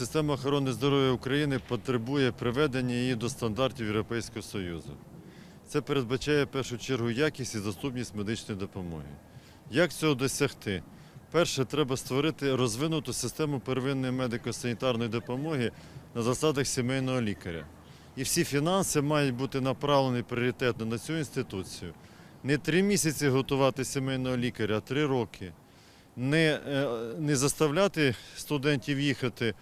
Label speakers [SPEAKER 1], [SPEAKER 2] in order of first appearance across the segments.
[SPEAKER 1] система охорони здоров'я України потребує приведення її до стандартів Європейського Союзу. Це передбачає в першу чергу якість і доступність медичної допомоги. Як цього досягти? Перше, треба створити розвинуту систему первинної медико-санітарної допомоги на засадах сімейного лікаря. І всі фінанси мають бути направлені пріоритетно на цю інституцію. Не три місяці готувати сімейного лікаря, а три роки. Не, е, не заставляти студентів їхати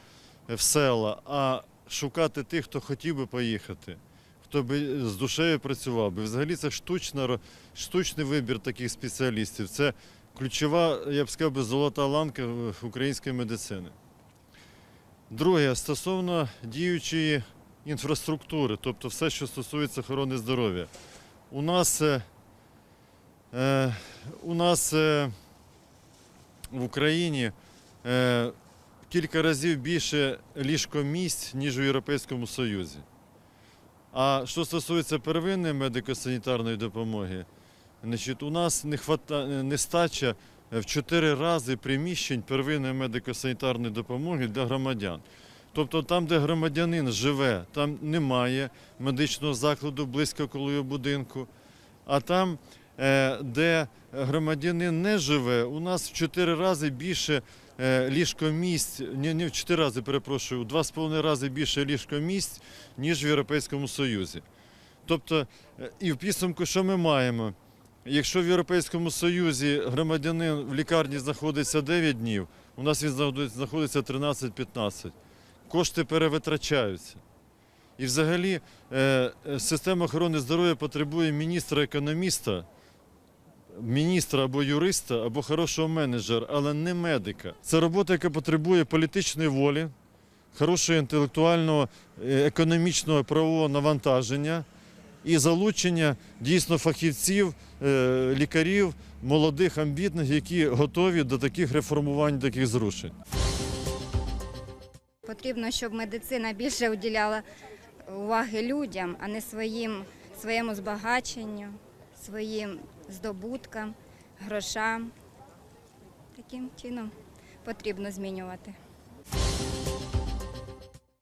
[SPEAKER 1] в села, а шукати тих, хто хотів би поїхати, хто би з душею працював би. Взагалі це штучна, штучний вибір таких спеціалістів. Це ключова, я б сказав, золота ланка української медицини. Друге, стосовно діючої інфраструктури, тобто все, що стосується охорони здоров'я. У нас, е, е, у нас е, в Україні е, кілька разів більше ліжкомісць, ніж у Європейському Союзі. А що стосується первинної медико-санітарної допомоги, значить, у нас нестача в чотири рази приміщень первинної медико-санітарної допомоги для громадян. Тобто там, де громадянин живе, там немає медичного закладу близько коло його будинку. А там, е, де громадянин не живе, у нас в чотири рази більше е, ліжкомісць, не, не в чотири рази, перепрошую, у два з половиною рази більше ліжкомісць, ніж в Європейському Союзі. Тобто, е, і в підсумку, що ми маємо? Якщо в Європейському Союзі громадянин в лікарні знаходиться 9 днів, у нас він знаходиться- знаходиться 13-15. Кошти перевитрачаються. І взагалі е, е, система охорони здоров'я потребує міністра-економіста, міністра або юриста, або хорошого менеджера, але не медика. Це робота, яка потребує політичної волі, хорошого інтелектуального, е, економічного правового навантаження і залучення дійсно фахівців, е, лікарів, молодих, амбітних, які готові до таких реформувань, до таких зрушень.
[SPEAKER 2] Потрібно, щоб медицина більше уділяла уваги людям, а не своїм, своєму збагаченню, своїм здобуткам, грошам. Таким чином потрібно змінювати.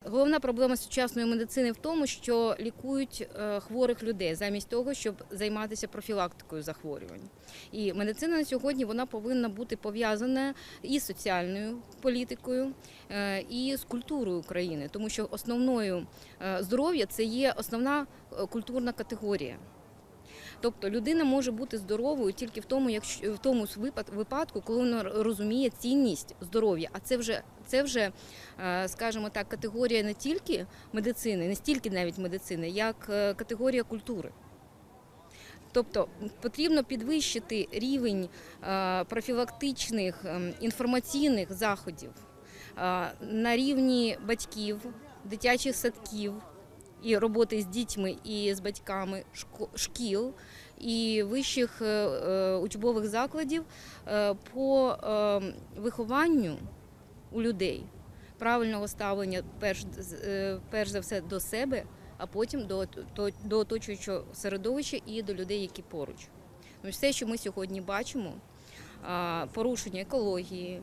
[SPEAKER 3] Головна проблема сучасної медицини в тому, що лікують е, хворих людей замість того, щоб займатися профілактикою захворювань. І медицина на сьогодні вона повинна бути пов'язана і з соціальною політикою, е, і з культурою України, тому що основною е, здоров'я це є основна культурна категорія. Тобто людина може бути здоровою тільки в тому, якщо в тому випадку, коли вона розуміє цінність здоров'я. А це вже це вже, е, скажімо так, категорія не тільки медицини, не стільки навіть медицини, як е, категорія культури. Тобто потрібно підвищити рівень е, профілактичних ем, інформаційних заходів на рівні батьків, дитячих садків і роботи з дітьми і з батьками шкіл і вищих е, е, учбових закладів е, по вихованню у людей правильного ставлення перш, перш за все до себе, а потім до, до, до оточуючого середовища і до людей, які поруч. Ну, все, що ми сьогодні бачимо, порушення екології,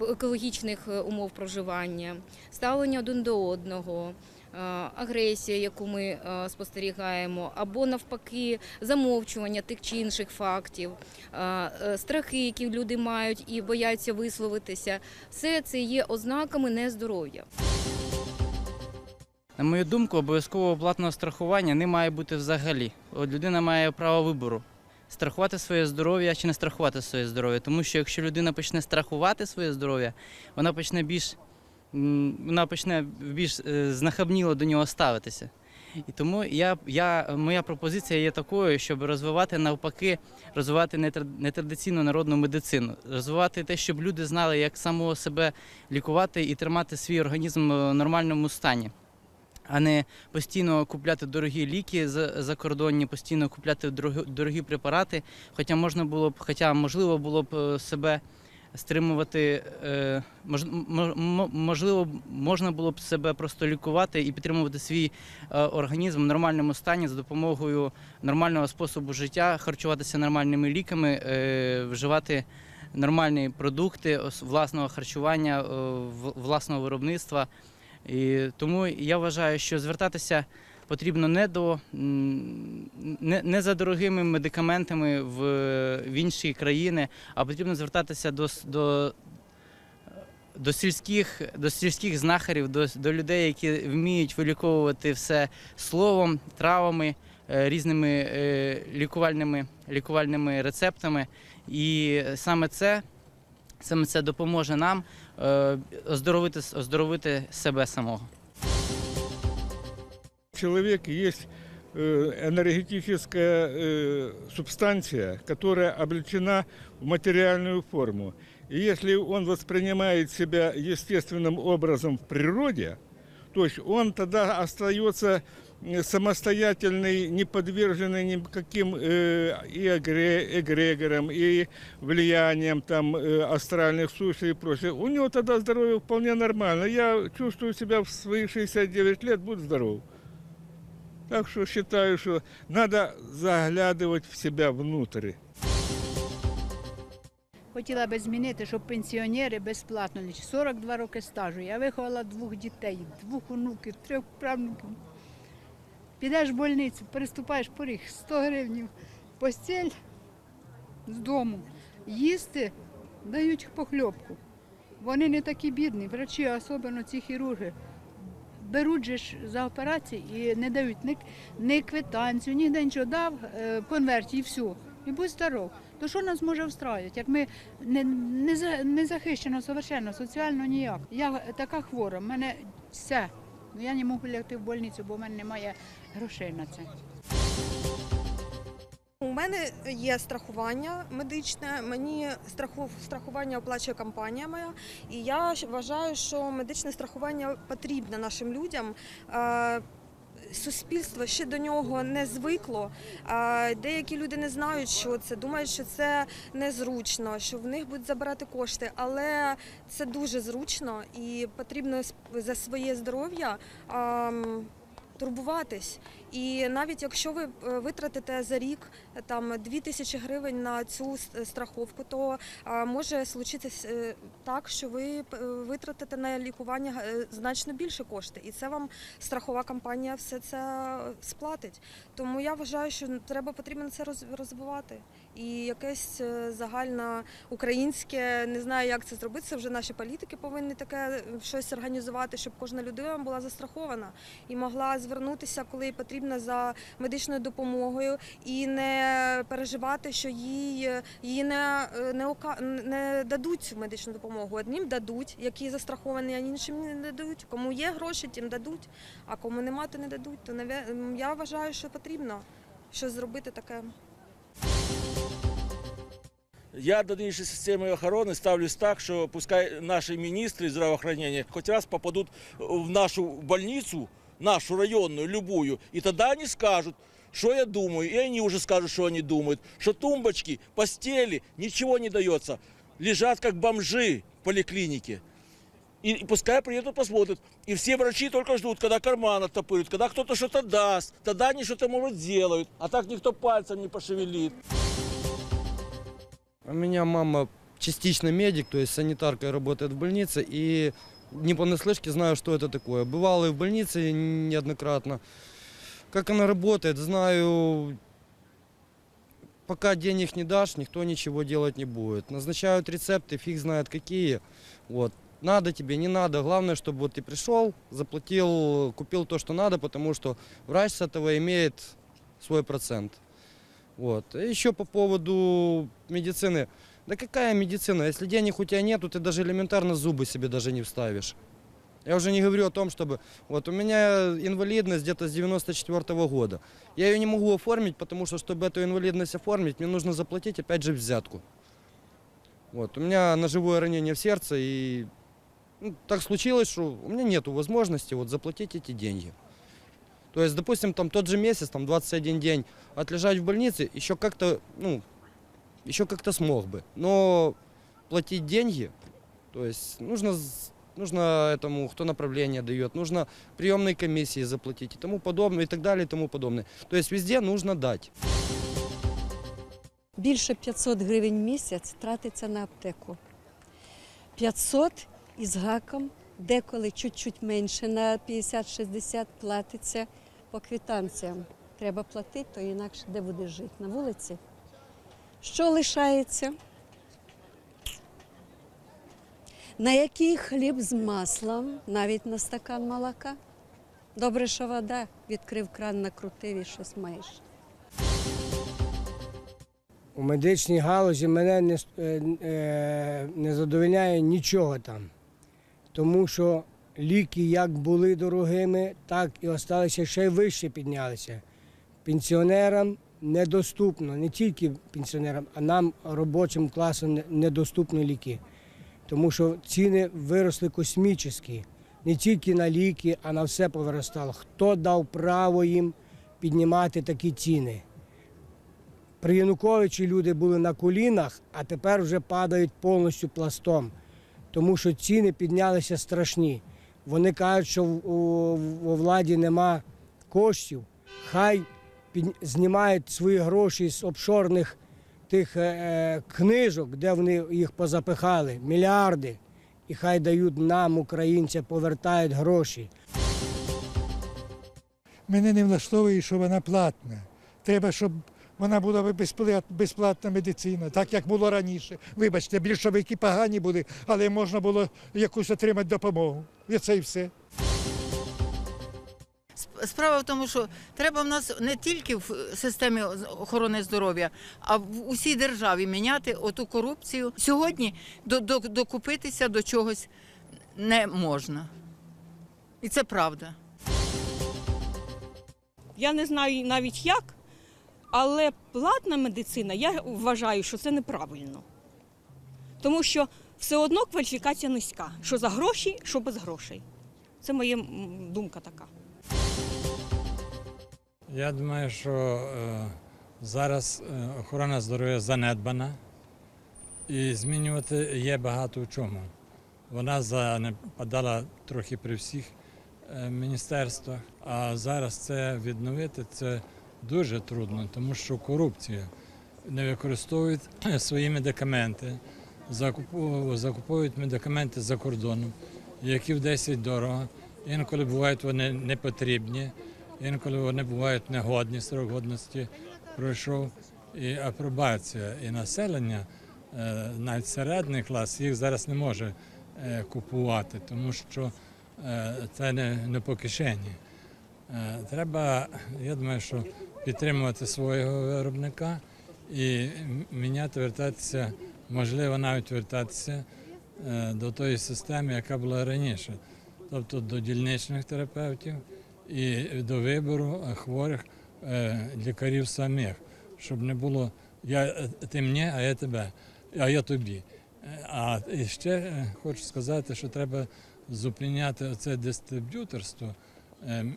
[SPEAKER 3] екологічних умов проживання, ставлення один до одного. А, Агресія, яку ми е, спостерігаємо, або навпаки замовчування тих чи інших фактів, е, страхи, які люди мають і бояться висловитися, все це є ознаками нездоров'я.
[SPEAKER 4] На мою думку, обов'язкового платного страхування не має бути взагалі. От людина має право вибору страхувати своє здоров'я чи не страхувати своє здоров'я. Тому що якщо людина почне страхувати своє здоров'я, вона почне більш вона почне більш е, знахабніло до нього ставитися. І тому я, я, моя пропозиція є такою, щоб розвивати навпаки, розвивати нетра- нетрадиційну народну медицину, розвивати те, щоб люди знали, як самого себе лікувати і тримати свій організм в нормальному стані а не постійно купляти дорогі ліки за- закордонні, постійно купляти дорогі, дорогі препарати. Хоча можна було б, хоча можливо було б е, себе стримувати, е, мож, мо- мо- можливо, можна було б себе просто лікувати і підтримувати свій е, організм в нормальному стані за допомогою нормального способу життя, харчуватися нормальними ліками, е, вживати нормальні продукти власного харчування, власного виробництва. І тому я вважаю, що звертатися потрібно не до не, не за дорогими медикаментами в, в інші країни, а потрібно звертатися до, до, до, сільських, до сільських знахарів, до, до людей, які вміють виліковувати все словом, травами, е, різними е, лікувальними, лікувальними рецептами. І саме це, саме це допоможе нам е, оздоровити, оздоровити себе самого.
[SPEAKER 5] Человек есть э, энергетическая э, субстанция, которая облечена в материальную форму. И если он воспринимает себя естественным образом в природе, то есть он тогда остается э, самостоятельный, не подверженный никаким э, и эгре- эгрегорам, и влиянием там, э, астральных сущностей и прочее. У него тогда здоровье вполне нормально. Я чувствую себя в свои 69 лет, будь здоров. Так что считаю, что надо заглядывать в себя внутрь.
[SPEAKER 6] Хотіла би змінити, щоб пенсіонери безплатно лічили. 42 роки стажу. Я виховала двох дітей, двох онуків, трьох правнуків. Підеш в больницю, переступаєш поріг 100 гривень, постіль з дому. Їсти дають похльопку. Вони не такі бідні, врачі, особливо ці хірурги. Беруть же ж за операції і не дають ні, ні квитанцію, ніде нічого дав, конверті конверт і все. І будь здоров. То що нас може встраювати, як ми не, не, не захищено совершенно, соціально ніяк. Я така хвора, в мене все. Ну, Я не можу лягти в больницю, бо в мене немає грошей на це.
[SPEAKER 7] У мене є страхування медичне. Мені страху, страхування оплачує компанія моя, і я вважаю, що медичне страхування потрібне нашим людям. Суспільство ще до нього не звикло. Деякі люди не знають, що це, думають, що це незручно, що в них будуть забирати кошти. Але це дуже зручно і потрібно за своє здоров'я турбуватись. І навіть якщо ви е, витратите за рік е, там 2 тисячі гривень на цю страховку, то е, може случитись е, так, що ви витратите на лікування значно більше кошти, і це вам страхова компанія все це сплатить. Тому я вважаю, що треба потрібно це роз- розвивати. І якесь загальне українське, не знаю, як це зробити. Це вже наші політики повинні таке щось організувати, щоб кожна людина була застрахована і могла звернутися, коли їй потрібно за медичною допомогою, і не переживати, що їй її не, не, ока- не дадуть цю медичну допомогу. Одним дадуть, які застраховані, а іншим не дадуть. Кому є гроші, тим дадуть, а кому нема, то не дадуть. То наве- я вважаю, що потрібно щось зробити таке.
[SPEAKER 8] Я до нынешней системы охороны ставлюсь так, что пускай наши министры здравоохранения хоть раз попадут в нашу больницу, Нашу районную, любую, и тогда они скажут, что я думаю, и они уже скажут, что они думают, что тумбочки, постели, ничего не дается, лежат как бомжи в поликлинике. И, и пускай приедут, посмотрят. И все врачи только ждут, когда карман оттопырят, когда кто-то что-то даст. Тогда они что-то, может, делают. А так никто пальцем не пошевелит.
[SPEAKER 9] У меня мама частично медик, то есть санитаркой работает в больнице, и не понаслышке знаю, что это такое. Бывал и в больнице неоднократно. Как она работает, знаю, пока денег не дашь, никто ничего делать не будет. Назначают рецепты, фиг знает какие. Вот. Надо тебе, не надо. Главное, чтобы вот ты пришел, заплатил, купил то, что надо, потому что врач с этого имеет свой процент. Вот. И еще по поводу медицины. Да какая медицина? Если денег у тебя нету, ты даже элементарно зубы себе даже не вставишь. Я уже не говорю о том, чтобы... Вот у меня инвалидность где-то с 94 года. Я ее не могу оформить, потому что, чтобы эту инвалидность оформить, мне нужно заплатить опять же взятку. Вот. У меня ножевое ранение в сердце, и ну, так случилось, что у меня нет возможности вот, заплатить эти деньги. То есть, допустим, там тот же месяц, там 21 день отлежать в больнице, еще как-то, ну, еще как-то смог бы. Но платить деньги, то есть нужно, нужно этому, кто направление дает, нужно приемной комиссии заплатить и тому подобное, и так далее, и тому подобное. То есть везде нужно дать.
[SPEAKER 10] більше 500 гривень в місяць тратиться на аптеку. 500 із гаком, деколи чуть-чуть менше, на 50-60 платиться по квитанціям. Треба платити, то інакше де будеш жити? На вулиці? Що лишається? На який хліб з маслом, навіть на стакан молока? Добре, що вода, відкрив кран, накрутив і щось маєш.
[SPEAKER 11] У медичній галузі мене не, е, е, не задовольняє нічого там. Тому що ліки як були дорогими, так і залишилися ще й вище піднялися. Пенсіонерам недоступно, не тільки пенсіонерам, а нам, робочим класом, недоступні ліки. Тому що ціни виросли космічні. Не тільки на ліки, а на все повиростало. Хто дав право їм піднімати такі ціни? При Януковичі люди були на колінах, а тепер вже падають повністю пластом, тому що ціни піднялися страшні. Вони кажуть, що у, владі нема коштів, хай знімають свої гроші з обшорних тих е, е, книжок, де вони їх позапихали, мільярди, і хай дають нам, українцям, повертають гроші.
[SPEAKER 12] Мене не влаштовує, що вона платна. Треба, щоб вона була безплатна медицина, так як було раніше. Вибачте, більшовики погані були, але можна було якусь отримати допомогу. І це і все.
[SPEAKER 13] Сп- Справа в тому, що треба в нас не тільки в системі охорони здоров'я, а в усій державі міняти оту корупцію. Сьогодні до- до- докупитися до чогось не можна. І це правда.
[SPEAKER 14] Я не знаю навіть як, але платна медицина, я вважаю, що це неправильно. Тому що все одно кваліфікація низька. Що за гроші, що без грошей. Це моя думка така.
[SPEAKER 15] Я думаю, що е, зараз е, охорона здоров'я занедбана і змінювати є багато в чому. Вона занепадала трохи при всіх е, міністерствах, а зараз це відновити це дуже трудно, тому що корупція не використовують свої медикаменти, закуповують медикаменти за кордоном, які в 10 дорого. Інколи бувають вони не потрібні. Інколи вони бувають негодні, срок годності пройшов і апробація. І населення, е, навіть середній клас, їх зараз не може е, купувати, тому що е, це не, не по кишені. Треба, я думаю, що підтримувати свого виробника і міняти, вертатися, можливо, навіть вертатися до тої системи, яка була раніше, тобто до дільничних терапевтів і до вибору хворих е, лікарів самих, щоб не було я ти мені, а я тебе, а я тобі. Е, А ще е, хочу сказати, що треба зупиняти це дистриб'юторство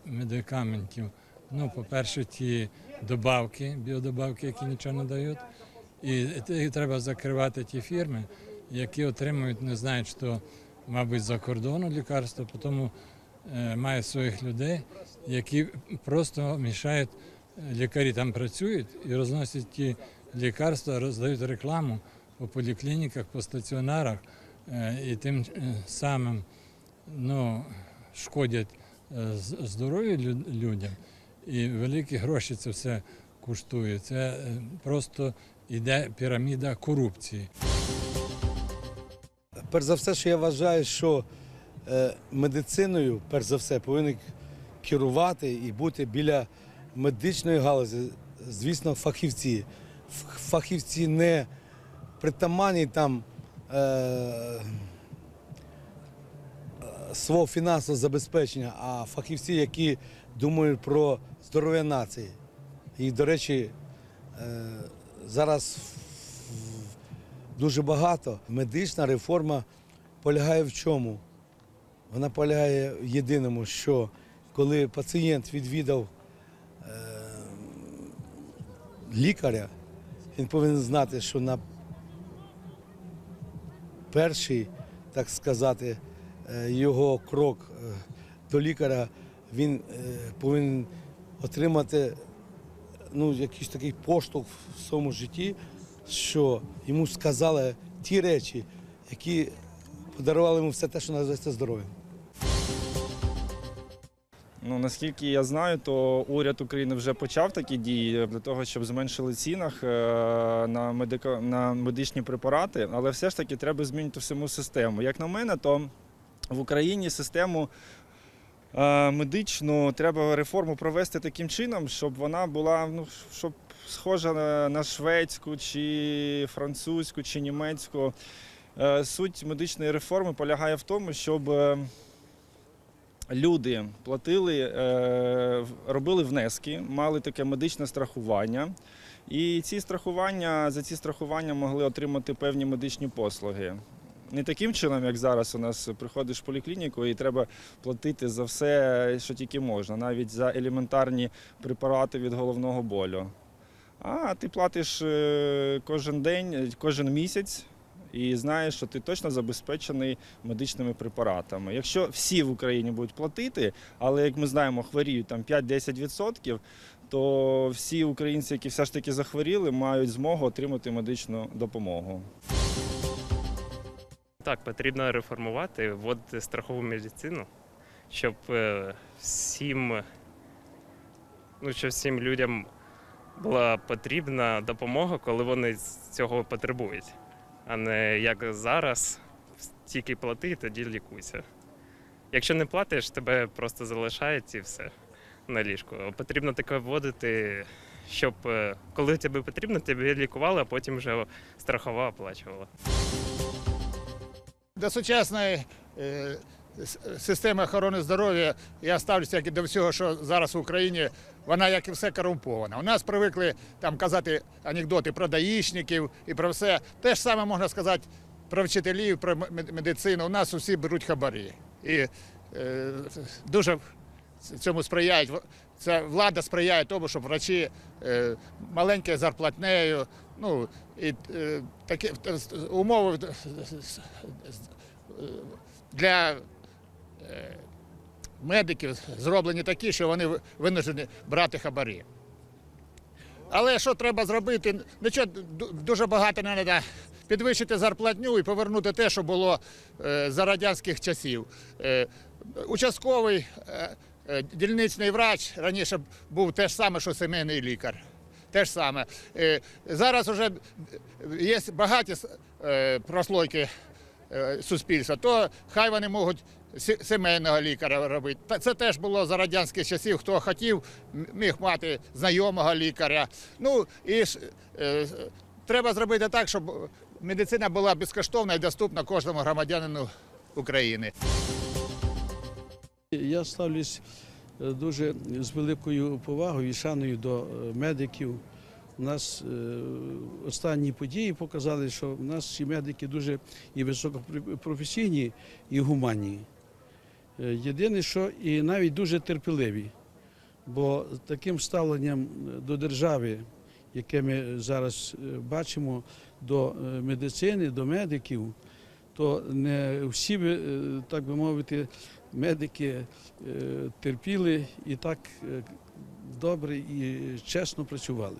[SPEAKER 15] медикаментів. Ну, по-перше, ті добавки, біодобавки, які нічого не дають. І треба закривати ті фірми, які отримують, не знають, що, мабуть, за кордону лікарства, тому е, мають своїх людей, які просто мішають. е, Лікарі там працюють і розносять ті лікарства, роздають рекламу по поліклініках, по стаціонарах е, і тим самим ну, шкодять здоров'ю людям. І великі гроші це все коштує. Це просто йде піраміда корупції.
[SPEAKER 16] Перш за все, що я вважаю, що медициною, перш за все, повинні керувати і бути біля медичної галузі, звісно, фахівці. Фахівці не притаманні там е, е, свого фінансового забезпечення, а фахівці, які думають про здоров'я нації. І, до речі, е, зараз дуже багато. Медична реформа полягає в чому? Вона полягає в єдиному, що коли пацієнт відвідав е, лікаря, він повинен знати, що на перший, так сказати, е, його крок е, до лікаря він повинен отримати ну, якийсь такий поштовх в своєму житті, що йому сказали ті речі, які подарували йому все те, що називається здоров'ям.
[SPEAKER 17] Ну наскільки я знаю, то уряд України вже почав такі дії для того, щоб зменшили цінах е, на медико на медичні препарати, але все ж таки треба змінити саму систему. Як на мене, то в Україні систему е, медичну треба реформу провести таким чином, щоб вона була ну щоб схожа на, шведську, чи французьку, чи німецьку. Е, Суть медичної реформи полягає в тому, щоб люди платили, е, робили внески, мали таке медичне страхування. І ці страхування, за ці страхування могли отримати певні медичні послуги. Не таким чином, як зараз у нас приходиш в поліклініку і треба платити за все, що тільки можна, навіть за елементарні препарати від головного болю. А ти платиш е, кожен день, кожен місяць і знаєш, що ти точно забезпечений медичними препаратами. Якщо всі в Україні будуть платити, але як ми знаємо, хворіють там 5-10%, то всі українці, які все ж таки захворіли, мають змогу отримати медичну допомогу.
[SPEAKER 18] Так, потрібно реформувати, вводити страхову медицину, щоб е, всім, ну, щоб всім людям була потрібна допомога, коли вони цього потребують. А не як зараз, тільки плати і тоді лікуйся. Якщо не платиш, тебе просто залишають і все на ліжку. Потрібно таке вводити, щоб е, коли тобі потрібно, тебе лікували, а потім вже страхова оплачувала.
[SPEAKER 19] До сучасної е, системи охорони здоров'я я ставлюся як і до всього, що зараз в Україні вона, як і все, корумпована. У нас привикли там казати анекдоти про даїшників і про все. Те ж саме можна сказати про вчителів, про медицину. У нас усі беруть хабарі. І е, дуже цьому сприяють. Ця влада сприяє тому, щоб врачі е, маленькою зарплатнею, ну і е, такі умови для е, медиків зроблені такі, що вони винужені брати хабарі. Але що треба зробити? Нічого дуже багато не треба. Підвищити зарплатню і повернути те, що було е, за радянських часів. Е, Участковий е, дільничний врач раніше був те ж саме, що сімейний лікар. Те ж саме. Зараз вже є багаті прослойки суспільства, то хай вони можуть сімейного лікаря робити. Це теж було за радянських часів. Хто хотів, міг мати знайомого лікаря. Ну і е, треба зробити так, щоб медицина була безкоштовна і доступна кожному громадянину України.
[SPEAKER 20] Я ставлюсь е, дуже з великою повагою і шаною до е, медиків. У нас е, останні події показали, що в нас всі медики дуже і високопрофесійні, і гуманні. Е, Єдине, що і навіть дуже терпеливі, бо таким ставленням до держави, яке ми зараз е, бачимо, до е, медицини, до медиків, то не всі, е, так би мовити, медики е, терпіли і так е, добре і чесно працювали.